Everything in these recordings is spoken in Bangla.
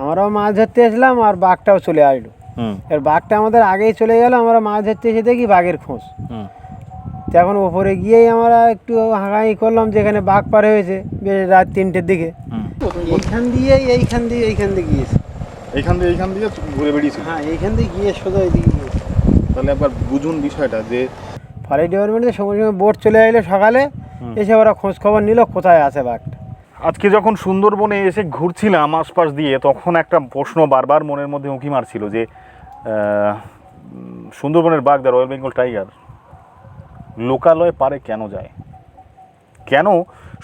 আমরাও মাছ ধরতে এসলাম আর বাঘটাও চলে আসলো। হুম। এর বাঘটা আমাদের আগেই চলে গেল আমরা মাছ ধরতে এসে দেখি বাঘের খোঁজ। হুম। তো এখন ওপরে গিয়েই আমরা একটু হাঁকাই করলাম যেখানে বাঘ পার হয়েছে বেশ রাত তিনটের দিকে। এইখান দিয়েই এইখান দিয়ে এইখান দিয়ে গিয়েছে। এইখান দিয়ে এইখান দিয়ে ঘুরে বেরিয়েছিল হ্যাঁ এইখান দিয়ে গিয়ে সোজা ওইদিকে গিয়েছে। তাহলে একবার বুঝুন বিষয়টা যে ফরেস্ট ডিপার্টমেন্টে সঙ্গে সঙ্গে বোট চলে এলো সকালে এসে ওরা খোঁজ খবর নিল কোথায় আছে বাঘটা। আজকে যখন সুন্দরবনে এসে ঘুরছিলাম আশপাশ দিয়ে, তখন একটা প্রশ্ন বারবার মনের মধ্যে উঁকি মারছিল যে সুন্দরবনের বাঘ দা রয়্যাল বেঙ্গল টাইগার লোকালয়ে পারে কেন যায়? কেন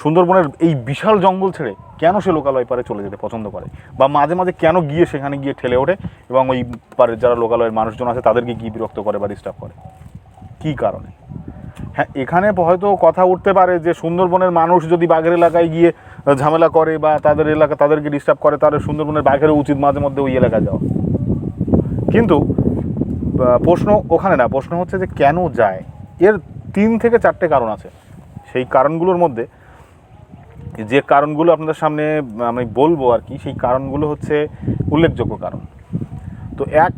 সুন্দরবনের এই বিশাল জঙ্গল ছেড়ে কেন সে লোকালয় পারে চলে যেতে পছন্দ করে? বা মাঝে মাঝে কেন গিয়ে সেখানে গিয়ে ঠেলে ওঠে এবং ওই পারে যারা লোকালয়ের মানুষজন আছে, তাদেরকে গিয়ে বিরক্ত করে বা ডিস্টার্ব করে? কী কারণে? হ্যাঁ এখানে হয়তো কথা উঠতে পারে যে, সুন্দরবনের মানুষ যদি বাঘের এলাকায় গিয়ে ঝামেলা করে বা তাদের এলাকা, তাদেরকে ডিস্টার্ব করে তাদের সুন্দরবনের বাঘেরও উচিত মাঝে মধ্যে ওই এলাকায় যাওয়া। কিন্তু প্রশ্ন ওখানে না, প্রশ্ন হচ্ছে যে কেন যায়? এর তিন থেকে চারটে কারণ আছে। সেই কারণগুলোর মধ্যে, যে কারণগুলো আপনাদের সামনে আমি বলব আর কি, সেই কারণগুলো হচ্ছে উল্লেখযোগ্য কারণ। তো এক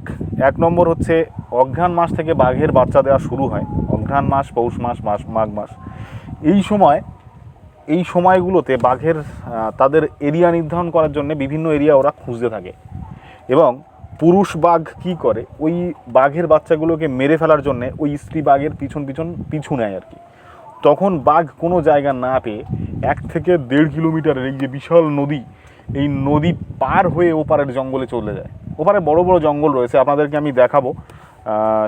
এক নম্বর হচ্ছে অঘ্রাণ মাস থেকে বাঘের বাচ্চা দেওয়া শুরু হয়। অঘ্রাণ মাস, পৌষ মাস মাস, মাঘ মাস। এই সময় এই সময়গুলোতে বাঘের তাদের এরিয়া নির্ধারণ করার জন্য বিভিন্ন এরিয়া ওরা খুঁজতে থাকে। এবং পুরুষ বাঘ কি করে? ওই বাঘের বাচ্চাগুলোকে মেরে ফেলার জন্য ওই স্ত্রী বাঘের পিছন পিছন পিছু নেয় আর কি। তখন বাঘ কোনো জায়গা না পেয়ে এক থেকে দেড় কিলোমিটারের এই যে বিশাল নদী, এই নদী পার হয়ে ওপারের জঙ্গলে চলে যায়। ওপারে বড় বড় জঙ্গল রয়েছে, আপনাদেরকে আমি দেখাবো।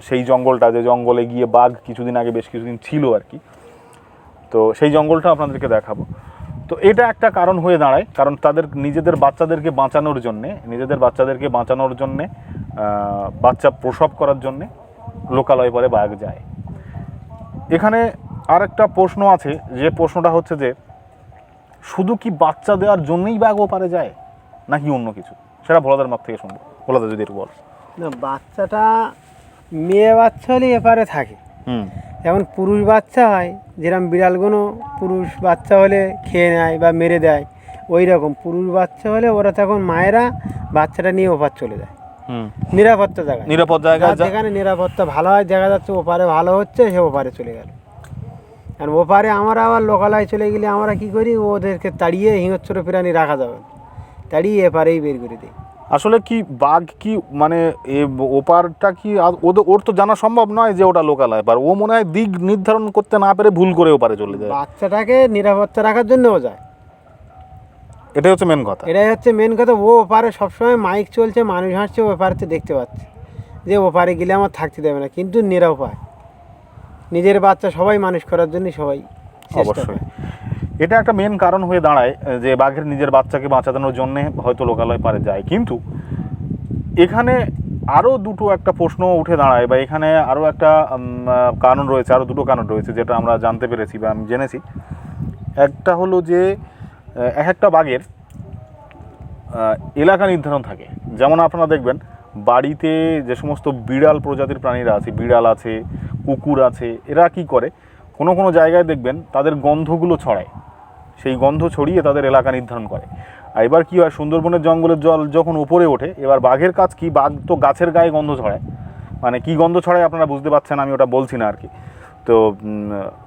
সেই জঙ্গলটা, যে জঙ্গলে গিয়ে বাঘ কিছুদিন আগে বেশ কিছুদিন ছিল আর কি। তো সেই জঙ্গলটা আপনাদেরকে দেখাবো। তো এটা একটা কারণ হয়ে দাঁড়ায় কারণ তাদের নিজেদের বাচ্চাদেরকে বাঁচানোর জন্যে নিজেদের বাচ্চাদেরকে বাঁচানোর জন্যে বাচ্চা প্রসব করার জন্যে লোকালয় পরে বাঘ যায়। এখানে আর একটা প্রশ্ন আছে যে প্রশ্নটা হচ্ছে যে শুধু কি বাচ্চা দেওয়ার জন্যই বাঘ ওপারে যায় নাকি অন্য কিছু? সেটা ভোলাদার মাপ থেকে শুনব। ভোলাদা যদি বল। না বাচ্চাটা মেয়ে বাচ্চা হলে এপারে থাকে। হুম। যেমন পুরুষ বাচ্চা হয় যেরকম বিড়ালগুলো পুরুষ বাচ্চা হলে খেয়ে নেয় বা মেরে দেয় ওই রকম পুরুষ বাচ্চা হলে ওরা তখন মায়েরা বাচ্চাটা নিয়ে ওপার চলে যায়। হুম। নিরাপত্তা জায়গায়। নিরাপদ জায়গায় যার যেখানে নিরাপত্তা ভালো হয় দেখা যাচ্ছে ওপারে ভালো হচ্ছে সে ওপারে চলে গেল। আর ওপারে আমরা আবার লোকালয় চলে গেলে আমরা কি করি? ওদেরকে তাড়িয়ে হিংস্র প্রাণী রাখা যাবে তাড়িয়ে এপারেই বের করে দিই। আসলে কি বাঘ কি মানে এ ওপারটা কি ওদের ওর তো জানা সম্ভব নয় যে ওটা লোকাল পার ও মনে হয় দিক নির্ধারণ করতে না পেরে ভুল করে ওপারে চলে যায়। বাচ্চাটাকে নিরাপত্তা রাখার জন্যও যায়। এটাই হচ্ছে মেন কথা। এটাই হচ্ছে মেন কথা ও ওপারে সবসময় মাইক চলছে মানুষ হাসছে হাঁটছে ওপারেতে দেখতে পাচ্ছে। যে ওপারে গেলে আমার থাকতে দেবে না কিন্তু নিরাপয়। নিজের বাচ্চা সবাই মানুষ করার জন্য সবাই অবশ্যই। এটা একটা মেন কারণ হয়ে দাঁড়ায় যে বাঘের নিজের বাচ্চাকে বাঁচানোর জন্য হয়তো লোকালয় পারে যায়। কিন্তু এখানে আরও দুটো একটা প্রশ্ন উঠে দাঁড়ায়, বা এখানে আরও একটা কারণ রয়েছে আরও দুটো কারণ রয়েছে, যেটা আমরা জানতে পেরেছি বা আমি জেনেছি। একটা হলো যে এক একটা বাঘের এলাকা নির্ধারণ থাকে। যেমন আপনারা দেখবেন, বাড়িতে যে সমস্ত বিড়াল প্রজাতির প্রাণীরা আছে, বিড়াল আছে, কুকুর আছে, এরা কি করে? কোনো কোনো জায়গায় দেখবেন তাদের গন্ধগুলো ছড়ায়। সেই গন্ধ ছড়িয়ে তাদের এলাকা নির্ধারণ করে। আর এবার কী হয়, সুন্দরবনের জঙ্গলের জল যখন উপরে ওঠে, এবার বাঘের কাজ কি? বাঘ তো গাছের গায়ে গন্ধ ছড়ায়। মানে কি গন্ধ ছড়ায় আপনারা বুঝতে পারছেন, আমি ওটা বলছি না আর কি। তো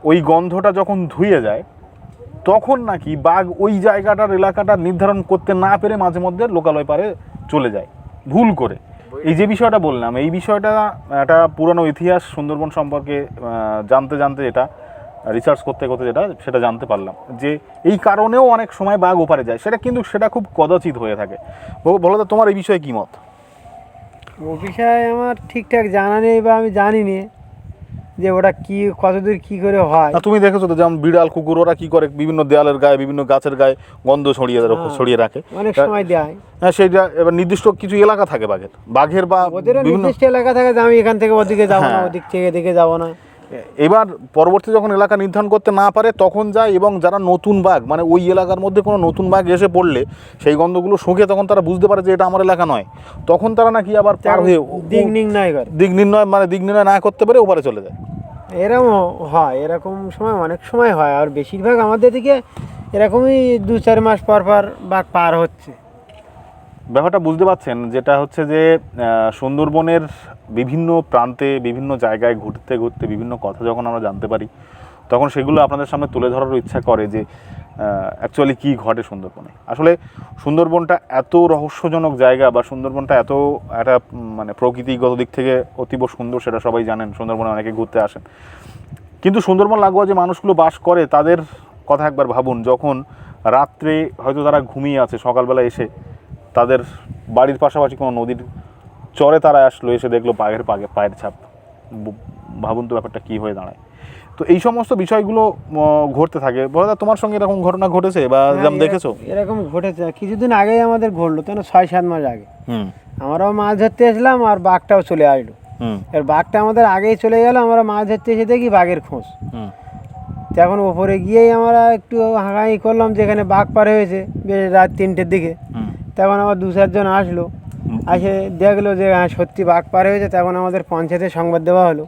ওই গন্ধটা যখন ধুয়ে যায়, তখন নাকি বাঘ ওই জায়গাটার এলাকাটা নির্ধারণ করতে না পেরে মাঝে মধ্যে লোকালয় পারে চলে যায়। ভুল করে। এই যে বিষয়টা বললাম, এই বিষয়টা, একটা পুরনো ইতিহাস সুন্দরবন সম্পর্কে জানতে জানতে যেটা রিসার্চ করতে করতে যেটা, সেটা জানতে পারলাম। যে এই কারণেও অনেক সময় বাঘ ওপারে যায়, সেটা কিন্তু সেটা খুব কদাচিত হয়ে থাকে। বলো তো, তোমার এই বিষয়ে কী মত? ও বিষয়ে আমার ঠিকঠাক জানা নেই বা আমি জানি নি যে ওটা কি কতদূর কি করে হয়? না তুমি দেখেছ তো যেমন বিড়াল কুকুর ওরা কি করে? বিভিন্ন দেয়ালের গায়ে বিভিন্ন গাছের গায়ে গন্ধ ছড়িয়ে হ্যাঁ। ছড়িয়ে রাখে। অনেক সময় দেয়। হ্যাঁ সেইটা এবার নির্দিষ্ট কিছু এলাকা থাকে বাঘের। বাঘের বা ওদের বিভিন্ন নির্দিষ্ট এলাকা থাকে যে আমি এখান থেকে ওদিকে যাব না হ্যাঁ। ওদিক থেকে এদিকে যাব না। এবার পরবর্তী যখন এলাকা নির্ধারণ করতে না পারে তখন যায় এবং যারা নতুন বাঘ মানে ওই এলাকার মধ্যে কোনো নতুন বাঘ এসে পড়লে সেই গন্ধগুলো শুঁকে তখন তারা বুঝতে পারে যে এটা আমার এলাকা নয়। তখন তারা নাকি আবার পার হয়ে দিক নির্ণয় করে। দিক নির্ণয় মানে দিক নির্ণয় না করতে পারে ওপারে চলে যায়। এরকম হয় এরকম সময় অনেক সময় হয়। আর বেশিরভাগ আমাদের দিকে এরকমই দু চার মাস পর পর বাঘ পার হচ্ছে। ব্যাপারটা বুঝতে পারছেন, যেটা হচ্ছে যে সুন্দরবনের বিভিন্ন প্রান্তে, বিভিন্ন জায়গায় ঘুরতে ঘুরতে, বিভিন্ন কথা যখন আমরা জানতে পারি, তখন সেগুলো আপনাদের সামনে তুলে ধরারও ইচ্ছা করে যে অ্যাকচুয়ালি কী ঘটে সুন্দরবনে। আসলে সুন্দরবনটা এত রহস্যজনক জায়গা বা সুন্দরবনটা এত, একটা মানে প্রকৃতিগত দিক থেকে অতীব সুন্দর, সেটা সবাই জানেন, সুন্দরবনে অনেকে ঘুরতে আসেন। কিন্তু সুন্দরবন লাগোয়া যে মানুষগুলো বাস করে, তাদের কথা একবার ভাবুন, যখন রাত্রে হয়তো তারা ঘুমিয়ে আছে, সকালবেলা এসে তাদের বাড়ির পাশাপাশি কোনো নদীর চরে তারা আসলো এসে দেখল বাঘের পাগে পায়ের ছাপ। ভাবুন তো ব্যাপারটা কী হয়ে দাঁড়ায়। তো এই সমস্ত বিষয়গুলো ঘটতে থাকে। বড়দা তোমার সঙ্গে এরকম ঘটনা ঘটেছে বা হ্যাঁ, যেমন দেখেছ? এরকম ঘটেছে। কিছুদিন আগেই আমাদের ঘটলো তো না ছয় সাত মাস আগে। হুম। আমরাও মাছ ধরতে এসলাম আর বাঘটাও চলে আসলো। হুম। এর বাঘটা আমাদের আগেই চলে গেল আমরা মাছ ধরতে এসে দেখি বাঘের খোঁজ। হুম। তো এখন ওপরে গিয়েই আমরা একটু হাঁকাই করলাম যেখানে বাঘ পার হয়েছে বেশ রাত তিনটের দিকে। তখন আবার দু চারজন আসলো। আসে দেখল যে হ্যাঁ সত্যি বাঘ পার হয়েছে তখন আমাদের পঞ্চায়েতে সংবাদ দেওয়া হলো।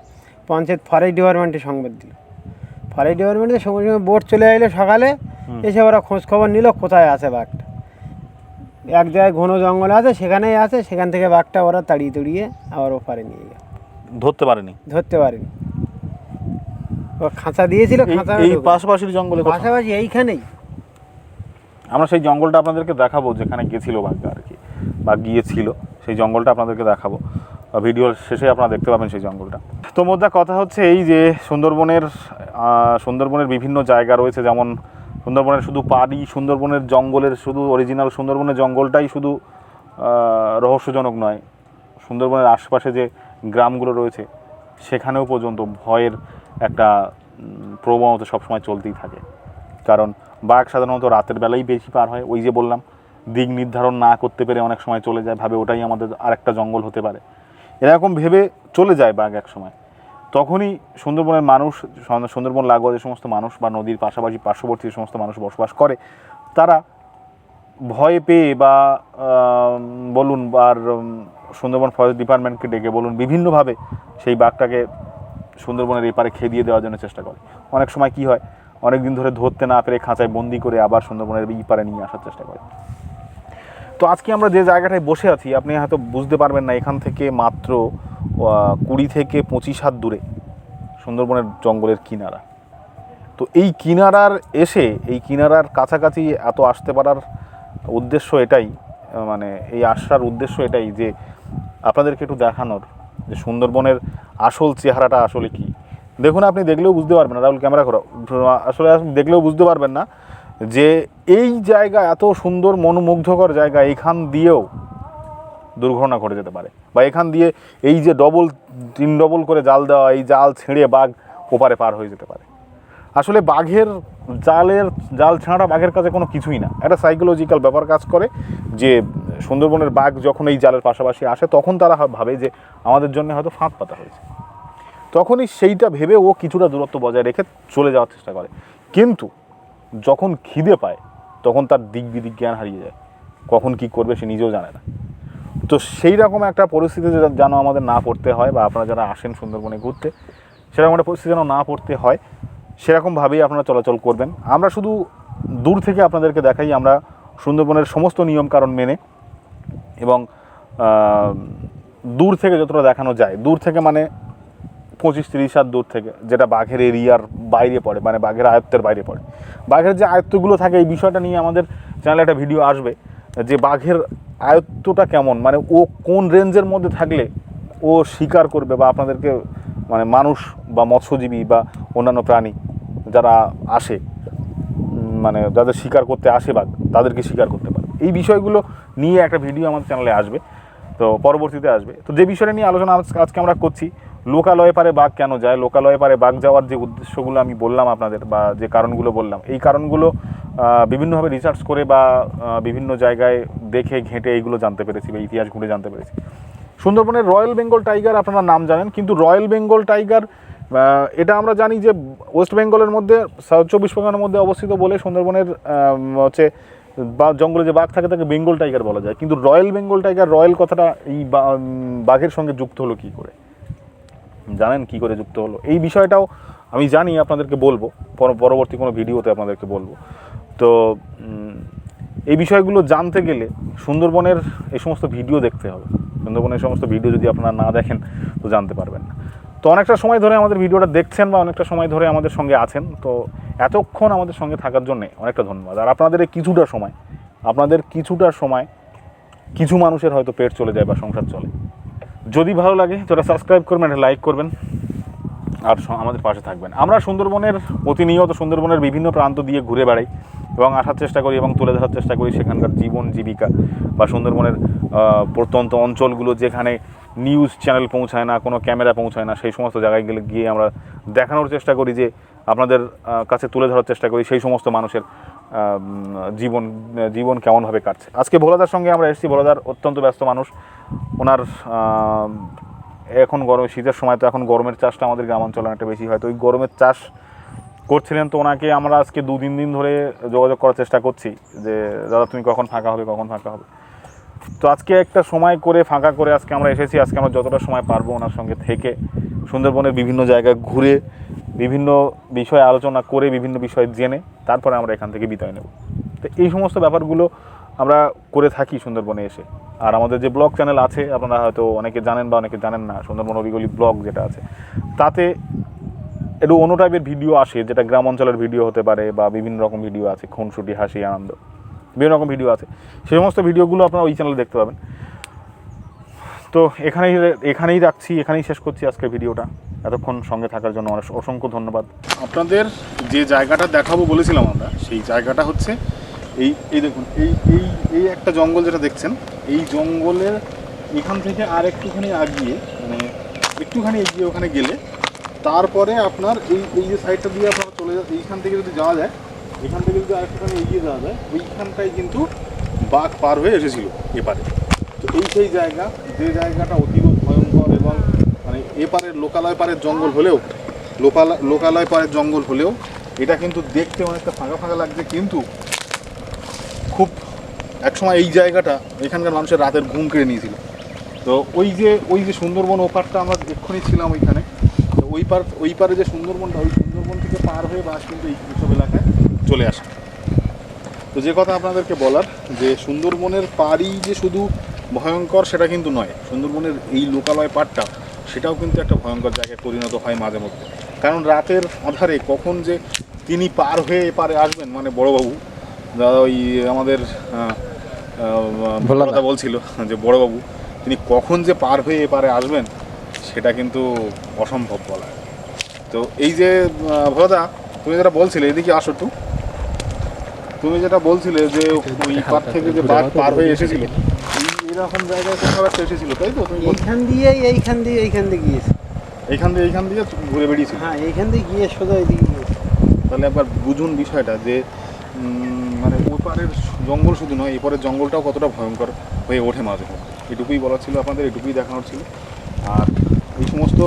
পঞ্চায়েত ফরেস্ট ডিপার্টমেন্টে সংবাদ দিল। ফরেস্ট ডিপার্টমেন্টে সঙ্গে সঙ্গে বোট চলে এলো সকালে এসে ওরা খোঁজ খবর নিল কোথায় আছে বাঘটা। এক জায়গায় ঘন জঙ্গল আছে সেখানেই আছে সেখান থেকে বাঘটা ওরা তাড়িয়ে তুড়িয়ে আবার ওপারে নিয়ে গেল। ধরতে পারেনি? ধরতে পারেনি। ও খাঁচা দিয়েছিল খাঁচা এই পাশাপাশির জঙ্গলে পাশাপাশি এইখানেই। আমরা সেই জঙ্গলটা আপনাদেরকে দেখাবো, যেখানে গেছিল বাঘটা আর কি। বা গিয়েছিল, সেই জঙ্গলটা আপনাদেরকে দেখাবো। ভিডিওর শেষে আপনারা দেখতে পাবেন সেই জঙ্গলটা। তো মোদ্দা কথা হচ্ছে এই যে সুন্দরবনের সুন্দরবনের বিভিন্ন জায়গা রয়েছে, যেমন সুন্দরবনের শুধু পাড়ি, সুন্দরবনের জঙ্গলের শুধু অরিজিনাল সুন্দরবনের জঙ্গলটাই শুধু রহস্যজনক নয়। সুন্দরবনের আশপাশে যে গ্রামগুলো রয়েছে, সেখানেও পর্যন্ত ভয়ের একটা প্রবণতা সবসময় চলতেই থাকে। কারণ বাঘ সাধারণত রাতের বেলায় বেশি পার হয়। ওই যে বললাম, দিক নির্ধারণ না করতে পেরে অনেক সময় চলে যায়, ভাবে ওটাই আমাদের আরেকটা জঙ্গল হতে পারে। এরকম ভেবে চলে যায় বাঘ এক সময়। তখনই সুন্দরবনের মানুষ সুন্দরবন লাগোয়া যে সমস্ত মানুষ বা নদীর পাশাপাশি পার্শ্ববর্তী যে সমস্ত মানুষ বসবাস করে, তারা ভয় পেয়ে বা বলুন আর সুন্দরবন ফরেস্ট ডিপার্টমেন্টকে ডেকে বলুন, বিভিন্নভাবে সেই বাঘটাকে সুন্দরবনের এপারে খেয়ে দিয়ে দেওয়ার জন্য চেষ্টা করে। অনেক সময় কি হয় অনেক দিন ধরে ধরতে না পেরে খাঁচায় বন্দি করে আবার সুন্দরবনের এই পারে নিয়ে আসার চেষ্টা করে। তো আজকে আমরা যে জায়গাটায় বসে আছি, আপনি হয়তো বুঝতে পারবেন না, এখান থেকে মাত্র কুড়ি থেকে পঁচিশ হাত দূরে সুন্দরবনের জঙ্গলের কিনারা। তো এই কিনারার এসে, এই কিনারার কাছাকাছি এত আসতে পারার উদ্দেশ্য এটাই মানে এই আসার উদ্দেশ্য এটাই যে আপনাদেরকে একটু দেখানোর যে সুন্দরবনের আসল চেহারাটা আসলে কি। দেখুন, আপনি দেখলেও বুঝতে পারবেন না। রাহুল, ক্যামেরা করো আসলে দেখলেও বুঝতে পারবেন না যে এই জায়গা এত সুন্দর, মনোমুগ্ধকর জায়গা, এখান দিয়েও দুর্ঘটনা ঘটে যেতে পারে। বা এখান দিয়ে এই যে ডবল তিন ডবল করে জাল দেওয়া, এই জাল ছেড়ে বাঘ ওপারে পার হয়ে যেতে পারে। আসলে বাঘের জালের, জাল ছাড়া বাঘের কাছে কোনো কিছুই না। একটা সাইকোলজিক্যাল ব্যাপার কাজ করে যে সুন্দরবনের বাঘ যখন এই জালের পাশাপাশি আসে, তখন তারা ভাবে যে আমাদের জন্য হয়তো ফাঁদ পাতা হয়েছে। তখনই সেইটা ভেবে ও কিছুটা দূরত্ব বজায় রেখে চলে যাওয়ার চেষ্টা করে। কিন্তু যখন খিদে পায়, তখন তার দিক বিদিক জ্ঞান হারিয়ে যায়। কখন কি করবে সে নিজেও জানে না। তো সেই রকম একটা পরিস্থিতি যেন আমাদের না পড়তে হয় বা আপনারা যারা আসেন সুন্দরবনে ঘুরতে, সেরকম একটা পরিস্থিতি যেন না পড়তে হয়, সেরকমভাবেই আপনারা চলাচল করবেন। আমরা শুধু দূর থেকে আপনাদেরকে দেখাই, আমরা সুন্দরবনের সমস্ত নিয়মকানুন মেনে এবং দূর থেকে যতটা দেখানো যায়, দূর থেকে মানে পঁচিশ, তিরিশ হাত দূর থেকে, যেটা বাঘের এরিয়ার বাইরে পড়ে মানে বাঘের আয়ত্তের বাইরে পড়ে। বাঘের যে আয়ত্তগুলো থাকে, এই বিষয়টা নিয়ে আমাদের চ্যানেলে একটা ভিডিও আসবে, যে বাঘের আয়ত্তটা কেমন মানে ও কোন রেঞ্জের মধ্যে থাকলে ও শিকার করবে, বা আপনাদেরকে মানে মানুষ বা মৎস্যজীবী বা অন্যান্য প্রাণী যারা আসে মানে যাদের শিকার করতে আসে বাঘ, তাদেরকে শিকার করতে পারে। এই বিষয়গুলো নিয়ে একটা ভিডিও আমাদের চ্যানেলে আসবে, তো পরবর্তীতে আসবে। তো যে বিষয়টা নিয়ে আলোচনা আজ- আজকে আমরা করছি লোকালয়ে পারে বাঘ কেন যায়? লোকালয়ে পারে বাঘ যাওয়ার যে উদ্দেশ্যগুলো আমি বললাম আপনাদের বা যে কারণগুলো বললাম, এই কারণগুলো বিভিন্নভাবে রিসার্চ করে বা বিভিন্ন জায়গায় দেখে, ঘেঁটে এইগুলো জানতে পেরেছি বা ইতিহাস ঘুরে জানতে পেরেছি। সুন্দরবনের রয়্যাল বেঙ্গল টাইগার আপনারা নাম জানেন, কিন্তু রয়্যাল বেঙ্গল টাইগার এটা আমরা জানি যে ওয়েস্ট বেঙ্গলের মধ্যে চব্বিশ পরগনার মধ্যে অবস্থিত বলে সুন্দরবনের হচ্ছে, বা জঙ্গলে যে বাঘ থাকে তাকে বেঙ্গল টাইগার বলা যায়। কিন্তু রয়্যাল বেঙ্গল টাইগার, রয়্যাল কথাটা এই বাঘের সঙ্গে যুক্ত হলো কী করে? জানেন কি করে যুক্ত হলো। এই বিষয়টাও আমি জানি, আপনাদেরকে বলব। পর- পরবর্তী কোনো ভিডিওতে আপনাদেরকে বলব। তো এই বিষয়গুলো জানতে গেলে সুন্দরবনের এই সমস্ত ভিডিও দেখতে হবে। সুন্দরবনের এই সমস্ত ভিডিও যদি আপনারা না দেখেন, তো জানতে পারবেন না। তো অনেকটা সময় ধরে আমাদের ভিডিওটা দেখছেন বা অনেকটা সময় ধরে আমাদের সঙ্গে আছেন, তো এতক্ষণ আমাদের সঙ্গে থাকার জন্যে অনেকটা ধন্যবাদ। আর আপনাদের এই কিছুটা সময়, আপনাদের কিছুটা সময় কিছু মানুষের হয়তো পেট চলে যায় বা সংসার চলে। যদি ভালো লাগে, তোরা সাবস্ক্রাইব করবেন একটা লাইক করবেন। আর আমাদের পাশে থাকবেন। আমরা সুন্দরবনের প্রতিনিয়ত সুন্দরবনের বিভিন্ন প্রান্ত দিয়ে ঘুরে বেড়াই এবং আসার চেষ্টা করি এবং তুলে ধরার চেষ্টা করি সেখানকার জীবন, জীবিকা বা সুন্দরবনের প্রত্যন্ত অঞ্চলগুলো যেখানে নিউজ চ্যানেল পৌঁছায় না, কোনো ক্যামেরা পৌঁছায় না, সেই সমস্ত জায়গায় গেলে গিয়ে আমরা দেখানোর চেষ্টা করি যে আপনাদের কাছে তুলে ধরার চেষ্টা করি সেই সমস্ত মানুষের। জীবন জীবন কেমনভাবে কাটছে। আজকে ভোলাদার সঙ্গে আমরা এসেছি, ভোলাদার অত্যন্ত ব্যস্ত মানুষ। ওনার এখন গরম, শীতের সময় তো এখন গরমের চাষটা আমাদের গ্রামাঞ্চলে অনেকটা বেশি হয়। তো ওই গরমের চাষ করছিলেন তো ওনাকে আমরা আজকে দু তিন দিন ধরে যোগাযোগ করার চেষ্টা করছি যে, দাদা, তুমি কখন ফাঁকা হবে, কখন ফাঁকা হবে? তো আজকে একটা সময় করে, ফাঁকা করে আজকে আমরা এসেছি। আজকে আমরা যতটা সময় পারব ওনার সঙ্গে থেকে সুন্দরবনের বিভিন্ন জায়গায় ঘুরে বিভিন্ন বিষয়ে আলোচনা করে বিভিন্ন বিষয় জেনে তারপরে আমরা এখান থেকে বিদায় নেব। তো এই সমস্ত ব্যাপারগুলো আমরা করে থাকি সুন্দরবনে এসে। আর আমাদের যে ব্লগ চ্যানেল আছে, আপনারা হয়তো অনেকে জানেন বা অনেকে জানেন না, সুন্দরবন অভিগলি ব্লগ যেটা আছে, তাতে একটু অন্য টাইপের ভিডিও আসে, যেটা গ্রাম অঞ্চলের ভিডিও হতে পারে বা বিভিন্ন রকম ভিডিও আছে, খুনসুটি, হাসি, আনন্দ, বিভিন্ন রকম ভিডিও আছে। সেই সমস্ত ভিডিওগুলো আপনারা ওই চ্যানেলে দেখতে পাবেন। তো এখানেই এখানেই রাখছি, এখানেই শেষ করছি আজকের ভিডিওটা। এতক্ষণ সঙ্গে থাকার জন্য অনেক অসংখ্য ধন্যবাদ। আপনাদের যে জায়গাটা দেখাবো বলেছিলাম আমরা, সেই জায়গাটা হচ্ছে এই এই দেখুন, এই এই এই একটা জঙ্গল যেটা দেখছেন, এই জঙ্গলের এখান থেকে আর একটুখানি আগিয়ে মানে একটুখানি এগিয়ে ওখানে গেলে তারপরে আপনার এই এই যে সাইডটা দিয়ে আপনারা চলে যান এইখান থেকে যদি যাওয়া যায়, এখান থেকে যদি আরেকটুখানি এগিয়ে যাওয়া যায় ওইখানটায় কিন্তু বাঘ পার হয়ে এসেছিল এপারে। তো এই সেই জায়গা, যে জায়গাটা মানে এপারের লোকালয় পারের জঙ্গল হলেও লোকালয় লোকালয় পারের জঙ্গল হলেও, এটা কিন্তু দেখতে অনেকটা ফাঁকা ফাঁকা লাগছে, কিন্তু খুব একসময় এই জায়গাটা এখানকার মানুষের রাতের ঘুম কেড়ে নিয়েছিল। তো ওই যে ওই যে সুন্দরবন ওপারটা আমরা এক্ষুনি ছিলাম ওইখানে। তো ওই পার, ওই পারে যে সুন্দরবনটা, ওই সুন্দরবন থেকে পার হয়ে বাস কিন্তু এই সব এলাকায় চলে আসে। তো যে কথা আপনাদেরকে বলার, যে সুন্দরবনের পাড়ই যে শুধু ভয়ঙ্কর সেটা কিন্তু নয়, সুন্দরবনের এই লোকালয় পাড়টা সেটাও কিন্তু একটা ভয়ঙ্কর জায়গায় পরিণত হয় মাঝে মধ্যে। কারণ রাতের আধারে কখন যে তিনি পার হয়ে এপারে আসবেন মানে বড়বাবু দাদা ওই আমাদের। কথা বলছিল যে বড়বাবু তিনি কখন যে পার হয়ে এপারে আসবেন সেটা কিন্তু অসম্ভব বলা। তো এই যে ভোলাদা তুমি যেটা বলছিলে এদিকে আসো একটু। তুমি যেটা বলছিলে যে ওই পার থেকে যে বাঘ পার হয়ে এসেছিল। এইরকম জায়গায় কোথাও একটা এসেছিল তাই তো? তুমি এইখান দিয়ে এইখান দিয়ে এইখান দিয়ে গিয়েছে। এইখান দিয়ে এইখান দিয়ে ঘুরে বেরিয়েছিল হ্যাঁ এইখান দিয়ে গিয়ে সোজা এদিকে গিয়েছে। তাহলে একবার বুঝুন বিষয়টা যে মানে ওপারের জঙ্গল শুধু নয় এপারের জঙ্গলটাও কতটা ভয়ঙ্কর হয়ে ওঠে মাঝে মধ্যে। এটুকুই বলার ছিল আপনাদের এটুকুই দেখানোর ছিল। আর এই সমস্ত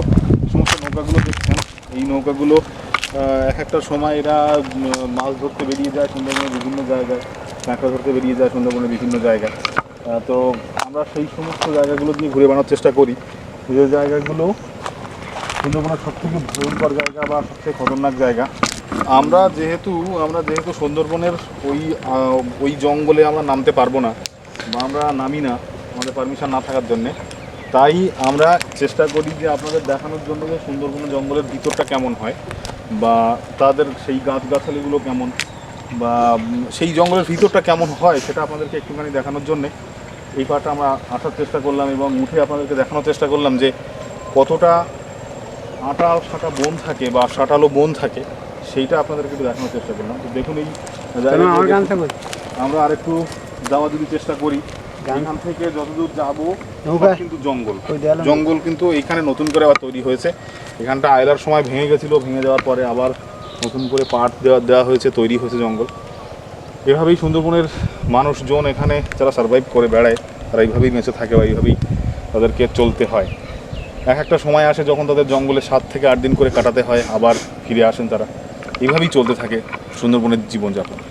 এই সমস্ত নৌকাগুলো দেখছেন এই নৌকাগুলো এক একটা সময় এরা মাছ ধরতে বেরিয়ে যায় সুন্দরবনের বিভিন্ন জায়গায় কাঁকড়া ধরতে বেরিয়ে যায় সুন্দরবনের বিভিন্ন জায়গায়। তো আমরা সেই সমস্ত জায়গাগুলো দিয়ে ঘুরে বেড়ানোর চেষ্টা করি। যে জায়গাগুলো সুন্দরবনের সব থেকে ভয়ঙ্কর জায়গা বা সবথেকে খতরনাক জায়গা। আমরা যেহেতু আমরা যেহেতু সুন্দরবনের ওই ওই জঙ্গলে আমরা নামতে পারব না বা আমরা নামি না আমাদের পারমিশন না থাকার জন্যে, তাই আমরা চেষ্টা করি যে আপনাদের দেখানোর জন্য যে সুন্দরবনের জঙ্গলের ভিতরটা কেমন হয় বা তাদের সেই গাছগাছালিগুলো কেমন বা সেই জঙ্গলের ভিতরটা কেমন হয় সেটা আপনাদেরকে একটুখানি দেখানোর জন্যে এই পাটা আমরা আসার চেষ্টা করলাম এবং উঠে আপনাদেরকে দেখানোর চেষ্টা করলাম যে কতটা আটা সাটা বন থাকে বা সাটালো বন থাকে সেইটা আপনাদেরকে একটু দেখানোর চেষ্টা করলাম। তো দেখুন এই আমার আরেকটু যাওয়ার যদি চেষ্টা করি এখান থেকে যতদূর যাব? কিন্তু জঙ্গল। জঙ্গল কিন্তু এখানে নতুন করে আবার তৈরি হয়েছে। এখানটা আয়লার সময় ভেঙে গেছিল ভেঙে যাওয়ার পরে আবার নতুন করে পাট দেওয়া দেওয়া হয়েছে তৈরি হয়েছে জঙ্গল। এভাবেই সুন্দরবনের মানুষজন এখানে যারা সারভাইভ করে বেড়ায়, তারা এইভাবেই বেঁচে থাকে বা এইভাবেই তাদেরকে চলতে হয়। এক একটা সময় আসে যখন তাদের জঙ্গলে সাত থেকে আট দিন করে কাটাতে হয়, আবার ফিরে আসেন তারা। এইভাবেই চলতে থাকে সুন্দরবনের জীবনযাপন।